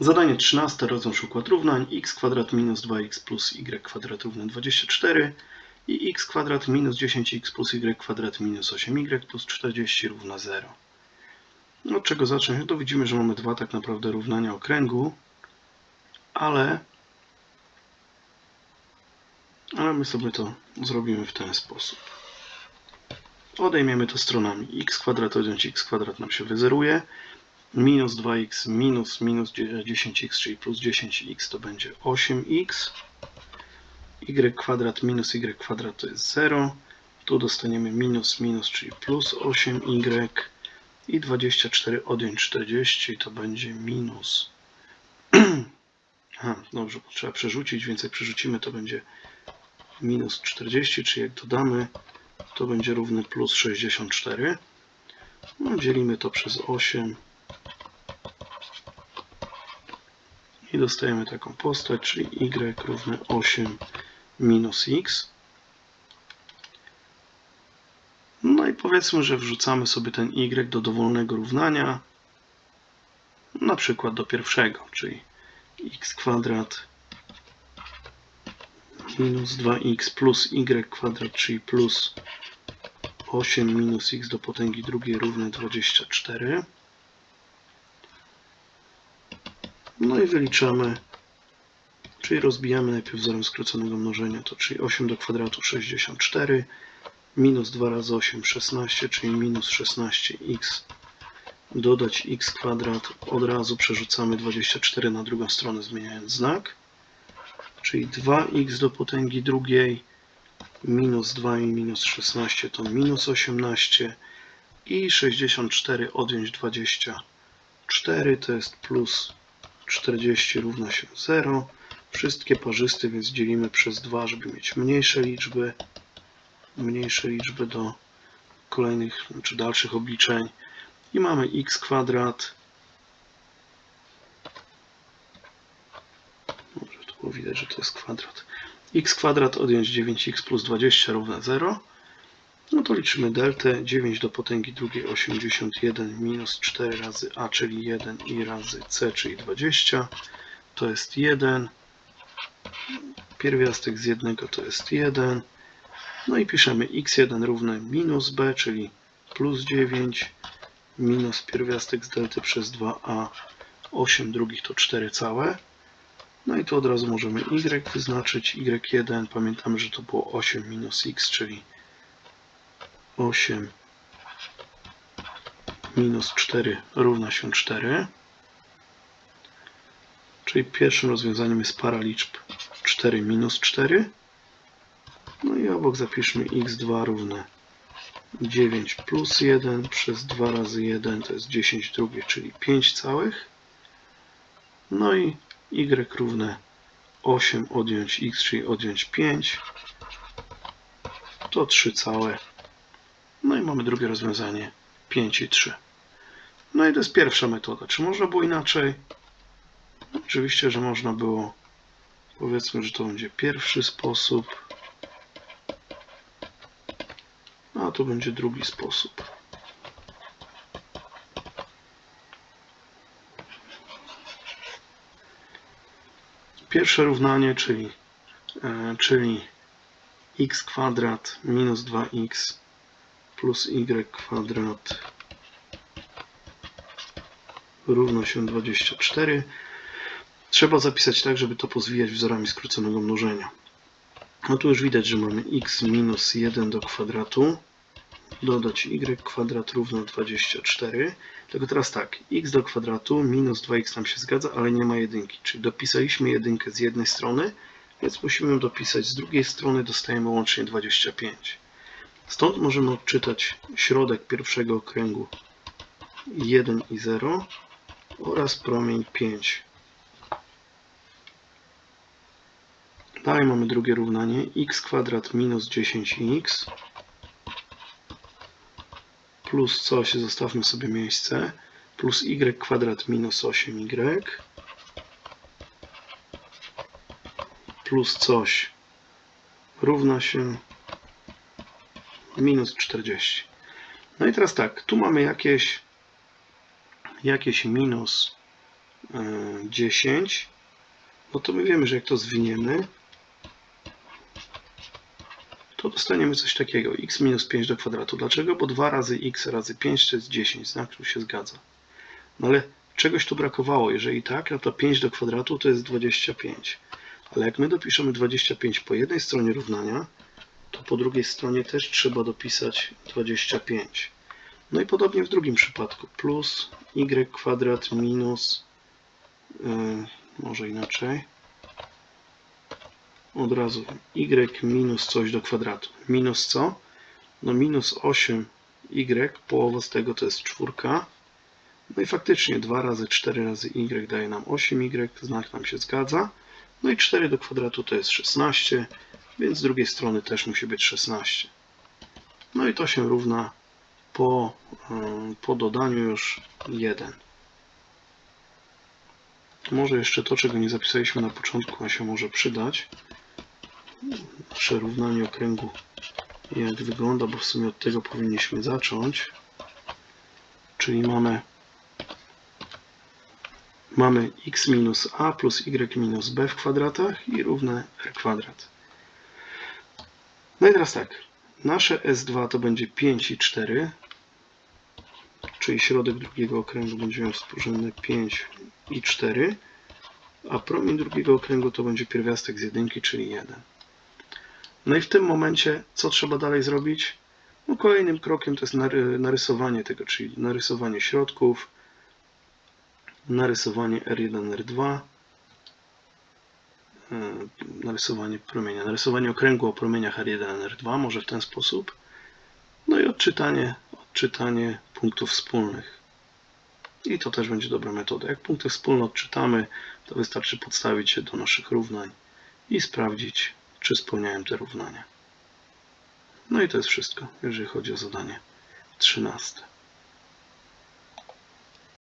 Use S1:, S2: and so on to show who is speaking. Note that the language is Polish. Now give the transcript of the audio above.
S1: Zadanie 13. Rozwiąż układ równań x kwadrat minus 2x plus y kwadrat równe 24 i x kwadrat minus 10x plus y kwadrat minus 8y plus 40 równa 0. No, Od czego zacząć? No to widzimy, że mamy dwa tak naprawdę równania okręgu, ale, ale my sobie to zrobimy w ten sposób. Odejmiemy to stronami x kwadrat odjąć x kwadrat nam się wyzeruje minus 2x minus minus 10x, czyli plus 10x to będzie 8x. y kwadrat minus y kwadrat to jest 0. Tu dostaniemy minus minus, czyli plus 8y. I 24 odjąć 40 to będzie minus. Aha, dobrze, trzeba przerzucić, więc jak przerzucimy to będzie minus 40, czyli jak dodamy to będzie równe plus 64. No, dzielimy to przez 8 dostajemy taką postać, czyli y równe 8 minus x. No i powiedzmy, że wrzucamy sobie ten y do dowolnego równania, na przykład do pierwszego, czyli x kwadrat minus 2x plus y kwadrat, czyli plus 8 minus x do potęgi drugiej równe 24. No i wyliczamy, czyli rozbijamy najpierw wzorem skróconego mnożenia, to czyli 8 do kwadratu 64, minus 2 razy 8 16, czyli minus 16x, dodać x kwadrat, od razu przerzucamy 24 na drugą stronę zmieniając znak, czyli 2x do potęgi drugiej, minus 2 i minus 16 to minus 18 i 64 odjąć 24 to jest plus 40 równa się 0. Wszystkie parzyste, więc dzielimy przez 2, żeby mieć mniejsze liczby. Mniejsze liczby do kolejnych czy dalszych obliczeń. I mamy x kwadrat. Może tu było widać, że to jest kwadrat. x kwadrat odjąć 9x plus 20 równa 0. No to liczymy deltę. 9 do potęgi drugiej 81 minus 4 razy a, czyli 1 i razy c, czyli 20. To jest 1. Pierwiastek z jednego to jest 1. No i piszemy x1 równe minus b, czyli plus 9 minus pierwiastek z delty przez 2a 8 drugich to 4 całe. No i tu od razu możemy y wyznaczyć. y1 pamiętamy, że to było 8 minus x, czyli 8 minus 4 równa się 4. Czyli pierwszym rozwiązaniem jest para liczb 4 minus 4. No i obok zapiszmy x2 równe 9 plus 1 przez 2 razy 1 to jest 10 drugie, czyli 5 całych. No i y równe 8 odjąć x, czyli odjąć 5 to 3 całe. No mamy drugie rozwiązanie 5 i 3. No i to jest pierwsza metoda. Czy można było inaczej? No, oczywiście, że można było. Powiedzmy, że to będzie pierwszy sposób. A to będzie drugi sposób. Pierwsze równanie, czyli, e, czyli x kwadrat minus 2x plus y kwadrat równa się 24. Trzeba zapisać tak, żeby to pozwijać wzorami skróconego mnożenia. No tu już widać, że mamy x minus 1 do kwadratu dodać y kwadrat równo 24. Tylko teraz tak, x do kwadratu minus 2x nam się zgadza, ale nie ma jedynki. Czyli dopisaliśmy jedynkę z jednej strony, więc musimy ją dopisać z drugiej strony, dostajemy łącznie 25. Stąd możemy odczytać środek pierwszego okręgu 1 i 0 oraz promień 5. Dalej mamy drugie równanie x kwadrat minus 10x plus coś, zostawmy sobie miejsce, plus y kwadrat minus 8y plus coś równa się minus 40. No i teraz tak, tu mamy jakieś, jakieś minus e, 10, no to my wiemy, że jak to zwiniemy, to dostaniemy coś takiego, x minus 5 do kwadratu. Dlaczego? Bo 2 razy x razy 5 to jest 10, znak tu się zgadza. No ale czegoś tu brakowało, jeżeli tak, no to 5 do kwadratu to jest 25. Ale jak my dopiszemy 25 po jednej stronie równania, to po drugiej stronie też trzeba dopisać 25. No i podobnie w drugim przypadku. Plus y kwadrat minus, yy, może inaczej, od razu y minus coś do kwadratu. Minus co? No minus 8y, połowa z tego to jest czwórka. No i faktycznie 2 razy 4 razy y daje nam 8y, znak nam się zgadza. No i 4 do kwadratu to jest 16, więc z drugiej strony też musi być 16. No i to się równa po, po dodaniu już 1. Może jeszcze to, czego nie zapisaliśmy na początku, a się może przydać. Nasze równanie okręgu jak wygląda, bo w sumie od tego powinniśmy zacząć. Czyli mamy mamy x minus a plus y minus b w kwadratach i równe r kwadrat. No i teraz tak, nasze S2 to będzie 5 i 4, czyli środek drugiego okręgu będzie miał współrzędne 5 i 4, a promień drugiego okręgu to będzie pierwiastek z jedynki, czyli 1. No i w tym momencie co trzeba dalej zrobić? No kolejnym krokiem to jest nary- narysowanie tego, czyli narysowanie środków, narysowanie R1, R2, e, narysowanie promienia, narysowanie okręgu o promieniach R1, R2, może w ten sposób. No i odczytanie, odczytanie punktów wspólnych. I to też będzie dobra metoda. Jak punkty wspólne odczytamy, to wystarczy podstawić się do naszych równań i sprawdzić, czy spełniają te równania. No i to jest wszystko, jeżeli chodzi o zadanie 13.